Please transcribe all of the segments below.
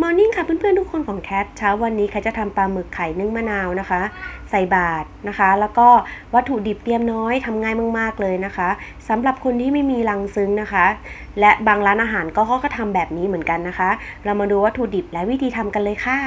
มอร์นิ่งค่ะเพื่อนๆทุกคนของแคทเช้าวันนี้แคทจะทำปลาหมึกไข่นึ่งมะนาวนะคะ ใส่บาตรนะคะ แล้วก็วัตถุดิบเตรียมน้อยทำง่ายมากๆเลยนะคะสำหรับคนที่ไม่มีลังซึ้งนะคะ และบางร้านอาหารก็เขาก็ทำแบบนี้เหมือนกันนะคะ เรามาดูวัตถุดิบและวิธีทำกันเลยค่ะ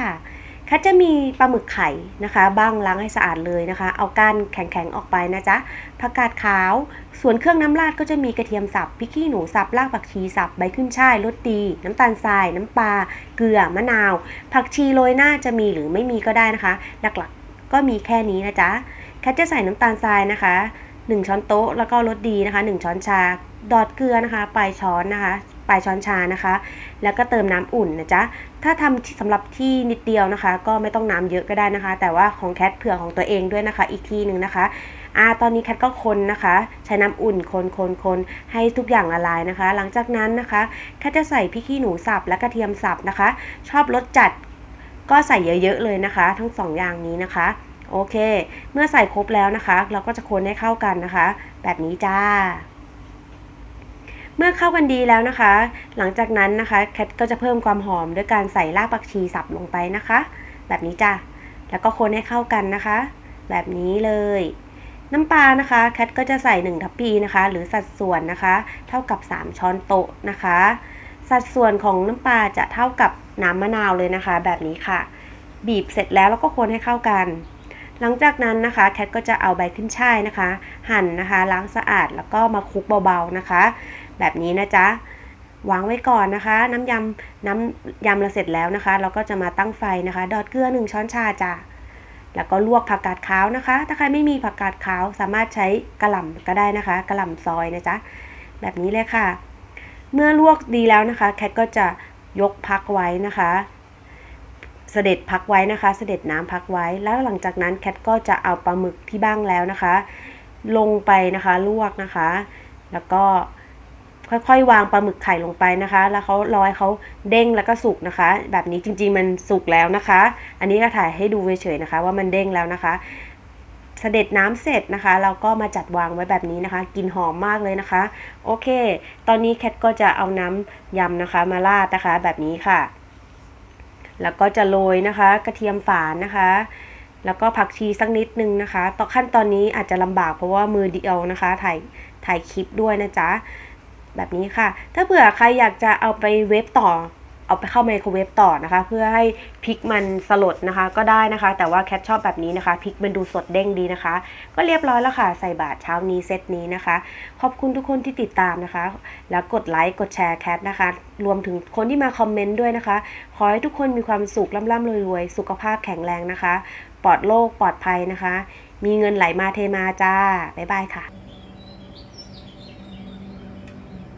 แคทจะมีปลาหมึกไข่นะคะบ้างล้างให้สะอาดเลยนะคะ เอาก้านแข็งๆออกไปนะจ๊ะผักกาดขาว ส่วนเครื่องน้ำราดก็จะมีกระเทียมสับพริกขี้หนูสับรากผักชีสับใบขึ้นช่ายรสดี น้ำตาลทราย น้ำปลาเกลือมะนาว ผักชีโรยหน้าจะมีหรือไม่มีก็ได้นะคะ หลักๆก็มีแค่นี้นะจ๊ะแคทจะใส่น้ำตาลทรายนะคะ1ช้อนโต๊ะแล้วก็รสดีนะคะ 1 ช้อนชา ดอดเกลือนะคะปลายช้อนนะคะ ปลายช้อนชานะคะ แล้วก็เติมน้ำอุ่นนะจ๊ะ ถ้าทำสำหรับที่นิดเดียวนะคะ ก็ไม่ต้องน้ำเยอะก็ได้นะคะ แต่ว่าของแคทเผื่อของตัวเองด้วยนะคะ อีกทีหนึ่งนะคะอ่าตอนนี้แคทก็คนนะคะ ใช้น้ำอุ่นคนคนคนให้ทุกอย่างละลายนะคะ หลังจากนั้นนะคะแคทจะใส่พริกขี้หนูสับและกระเทียมสับนะคะ ชอบรสจัดก็ใส่เยอะๆเลยนะคะ ทั้งสองอย่างนี้นะคะโอเค เมื่อใส่ครบแล้วนะคะ เราก็จะคนให้เข้ากันนะคะ แบบนี้จ้า เมื่อเข้ากันดีแล้วนะคะ หลังจากนั้นนะคะแคทก็จะเพิ่มความหอมด้วยการใส่รากผักชีสับลงไปนะคะ แบบนี้จ้าแล้วก็คนให้เข้ากันนะคะ แบบนี้เลย น้ำปลานะคะแคทก็จะใส่1ทัพพีนะคะ หรือสัดส่วนนะคะ เท่ากับ 3 ช้อนโต๊ะนะคะ สัดส่วนของน้ำปลาจะเท่ากับน้ำมะนาวเลยนะคะ แบบนี้ค่ะ บีบเสร็จแล้วแล้วก็คนให้เข้ากันหลังจากนั้นนะคะแคทก็จะเอาใบขึ้นช่ายนะคะ หั่นนะคะ ล้างสะอาดแล้วก็มาคลุกเบาๆนะคะ แบบนี้นะจ๊ะวางไว้ก่อนนะคะ น้ำยำน้ำยำเราเสร็จแล้วนะคะ เราก็จะมาตั้งไฟนะคะ ดอดเกลือ1ช้อนชาจ้ะแล้วก็ลวกผักกาดขาวนะคะ ถ้าใครไม่มีผักกาดขาวสามารถใช้กระหล่ำก็ได้นะคะกระหล่ำซอยนะจ๊ะแบบนี้เลยค่ะ เมื่อลวกดีแล้วนะคะ แคทก็จะยกพักไว้นะคะ เสด็จพักไว้นะคะ เสด็จน้ำพักไว้ แล้วหลังจากนั้นแคทก็จะเอาปลาหมึกที่บ้างแล้วนะคะ ลงไปนะคะลวกนะคะ แล้วก็ ค่อยๆ วางปลาหมึกไข่ลงไปนะคะ แล้วเขารอให้เขาเด้งแล้วก็สุกนะคะ แบบนี้จริงๆมันสุกแล้วนะคะ อันนี้ก็ถ่ายให้ดูเฉยๆนะคะ ว่ามันเด้งแล้วนะคะเสด็จน้ำเสร็จนะคะ เราก็มาจัดวางไว้แบบนี้นะคะ กินหอมมากเลยนะคะ โอเค ตอนนี้แคทก็จะเอาน้ำยำนะคะ มาราดนะคะแบบนี้ค่ะ แล้วก็จะโรยนะคะ กระเทียมฝานนะคะ แล้วก็ผักชีสักนิดนึงนะคะ ต่อขั้นตอนนี้อาจจะลำบากเพราะว่ามือเดียวนะคะ ถ่ายถ่ายคลิปด้วยนะจ๊ะ แบบนี้ค่ะ ถ้าเผื่อใครอยากจะเอาไปเวฟต่อ เอาไปเข้าไมโครเวฟต่อนะคะ เพื่อให้พริกมันสลดนะคะ ก็ได้นะคะ แต่ว่าแคทชอบแบบนี้นะคะพริกมันดูสดเด้งดีนะคะ ก็เรียบร้อยแล้วค่ะ ใส่บาตรเช้านี้เซตนี้นะคะ ขอบคุณทุกคนที่ติดตามนะคะ แล้วกดไลค์กดแชร์แคทนะคะ รวมถึงคนที่มาคอมเมนต์ด้วยนะคะ ขอให้ทุกคนมีความสุขร่ำๆรวยๆสุขภาพแข็งแรงนะคะ ปลอดโรคปลอดภัยนะคะ มีเงินไหลมาเทมาจ้าบ๊ายบายค่ะ